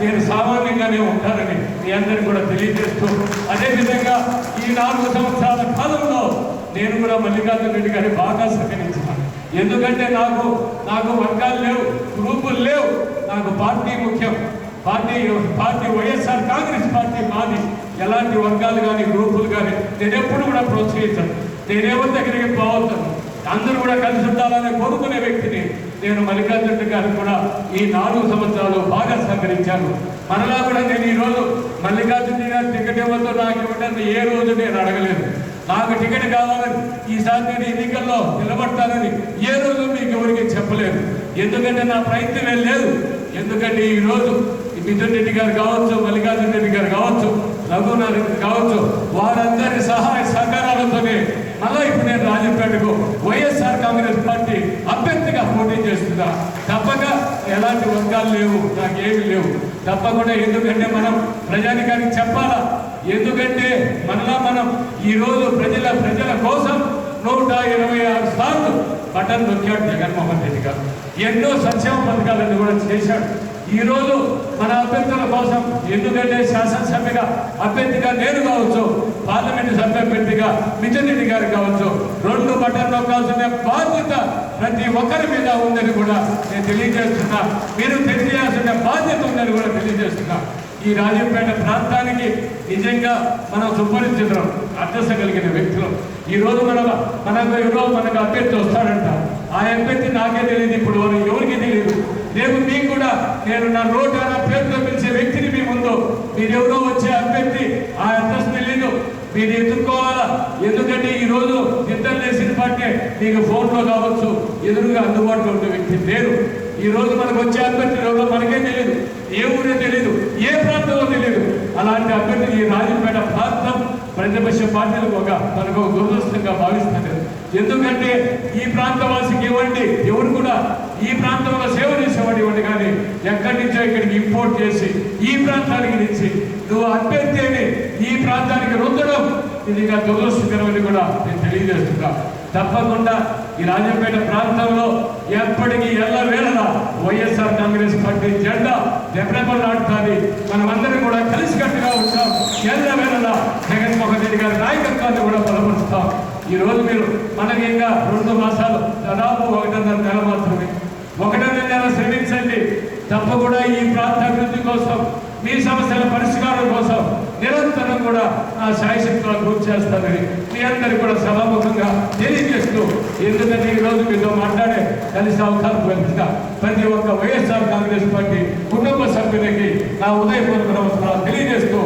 నేను సామాన్యంగానే ఉంటానని మీ అందరికీ కూడా తెలియజేస్తూ అదేవిధంగా ఈ నాలుగు సంవత్సరాల కాలంలో నేను కూడా మల్లికార్జున రెడ్డి గారిని బాగా సహకరించాను. ఎందుకంటే నాకు నాకు వర్గాలు లేవు గ్రూపులు లేవు నాకు పార్టీ ముఖ్యం. Party party YSR Congress party మాది. ఎలాంటి వర్గాలు కానీ గ్రూపులు కానీ నేను ఎప్పుడు కూడా ప్రోత్సహించాను. నేనేవో దగ్గరికి పోవద్దాను అందరూ కూడా కలిసి ఉండాలని కోరుకునే వ్యక్తిని నేను మల్లికార్జున గారు కూడా ఈ నాలుగు సంవత్సరాలు బాగా సహకరించాను మనలా కూడా నేను ఈ రోజు మల్లికార్జున గారు గారి టికెట్ ఇవ్వద్దు నాకు ఇవ్వడానికి ఏ రోజు నేను అడగలేదు. నాకు టికెట్ కావాలని ఈసారి నేను ఎన్నికల్లో నిలబడతానని ఏ రోజు మీకు ఎవరికి చెప్పలేదు. ఎందుకంటే నా ప్రయత్నం లేదు. ఎందుకంటే ఈ రోజు మిథున్ రెడ్డి గారు కావచ్చు మల్లికార్జున రెడ్డి గారు కావచ్చు రఘునాథ్ కావచ్చు వారందరి సహాయ సహకారాలతోనే మళ్ళీ ఇప్పుడు నేను వైఎస్ఆర్ కాంగ్రెస్ పార్టీ అభ్యర్థిగా పోటీ చేస్తుందా? తప్పక ఎలాంటి వర్గాలు లేవు నాకేమి లేవు. తప్పకుండా ఎందుకంటే మనం ప్రజానికానికి చెప్పాలా? ఎందుకంటే మనలా మనం ఈ రోజు ప్రజల ప్రజల కోసం నూట ఇరవై ఆరు సార్లు బటన్ నొక్కాడు జగన్మోహన్ రెడ్డి గారు. ఎన్నో సంక్షేమ పథకాలను కూడా చేశాడు. ఈ రోజు మన అభ్యర్థుల కోసం ఎందుకంటే శాసనసభ్యగా అభ్యర్థిగా నేను కావచ్చు పార్లమెంటు సభ్య అభ్యర్థిగా మిథున్ రెడ్డి గారు కావచ్చు రెండు బాధ్యత ప్రతి ఒక్కరి మీద ఉందని కూడా నేను తెలియజేస్తున్నా. మీరు తెలియజేయాల్సిన బాధ్యత ఉందని కూడా తెలియజేస్తున్నా. ఈ రాజంపేట ప్రాంతానికి నిజంగా మనం సుపరిచితులం అడ్రస్ కలిగిన వ్యక్తులు. ఈ రోజు మన మనకు ఎవరో మనకు అభ్యర్థి వస్తాడంట. ఆ అభ్యర్థి నాకే తెలియదు ఇప్పుడు ఎవరికి తెలియదు. రేపు మీకు కూడా నేను నా నోట నా పేరుతో పిలిచే వ్యక్తిని మీ ముందు మీరు ఎవరో వచ్చే అభ్యర్థి ఆ అడ్రస్ తెలియదు మీరు ఎదుర్కోవాలా? ఎందుకంటే ఈ రోజు నీకు ఫోన్లో కావచ్చు ఎదురుగా అందుబాటులో ఉండే వ్యక్తి లేరు. ఈ రోజు మనకు వచ్చే అభ్యర్థి ఎవరో మనకే తెలియదు ఏ ఊరే తెలియదు ఏ ప్రాంతంలో తెలియదు అలాంటి అభ్యర్థి ఈ రాజంపేట ప్రాంతం ప్రతిపక్ష పార్టీలకు ఒక మనకు ఒక దురదృష్టంగా భావిస్తున్నారు. ఎందుకంటే ఈ ప్రాంతవాసికి ఇవ్వండి ఎవరు కూడా ఈ ప్రాంతంలో సేవ చేసేవాడు ఇవ్వండి కానీ ఎక్కడి నుంచో ఇక్కడికి ఇంపోర్ట్ చేసి ఈ ప్రాంతానికి తెచ్చి నువ్వు అభ్యర్థి ఈ ప్రాంతానికి రుద్దడం ఇది ఇంకా దురదృష్టకరమని కూడా నేను తెలియజేస్తున్నా. తప్పకుండా ఈ రాజంపేట ప్రాంతంలో ఎప్పటికీ ఎల్ల వేళలా వైఎస్ఆర్ కాంగ్రెస్ పార్టీ జెండా దెబ్బలాడుతుంది మనమందరం కూడా కలిసికట్టుగా ఉంటాం. ఎల్ల వేళలా జగన్మోహన్ రెడ్డి గారి నాయకత్వాన్ని కూడా బలపరుస్తాం. ఈ రోజు మీరు మనకి ఇంకా రెండు మాసాలు దాదాపు మీ సమస్యల పరిష్కారం కోసం నిరంతరం కూడా నా శాయశక్తులు కృషి చేస్తానని మీ అందరికీ కూడా సభాముఖంగా తెలియజేస్తూ ఎందుకంటే ఈ రోజు మీతో మాట్లాడే కలిసి అవకాశం కల్పిస్తా ప్రతి ఒక్క వైఎస్ఆర్ కాంగ్రెస్ పార్టీ కుటుంబ సభ్యులకి నా ఉదయపూర్వక నమస్కారాలు తెలియజేస్తూ